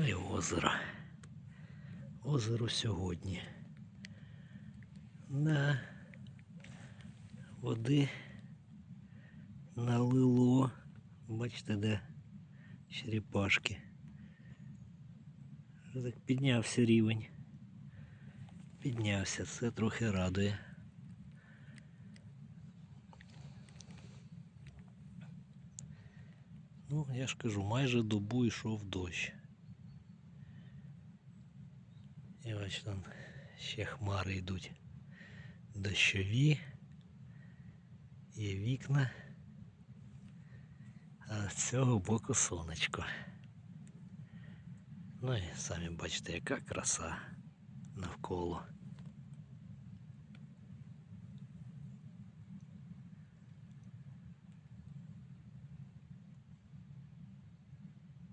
Ну і озеро. Озеро сьогодні. На води налило. Бачите, де черепашки. Так піднявся рівень. Піднявся, це трохи радує. Ну, я ж кажу, майже добу йшов дощ. І ось там ще хмари йдуть дощові. Є вікна. А з цього боку сонечко. Ну і самі бачите, яка краса навколо.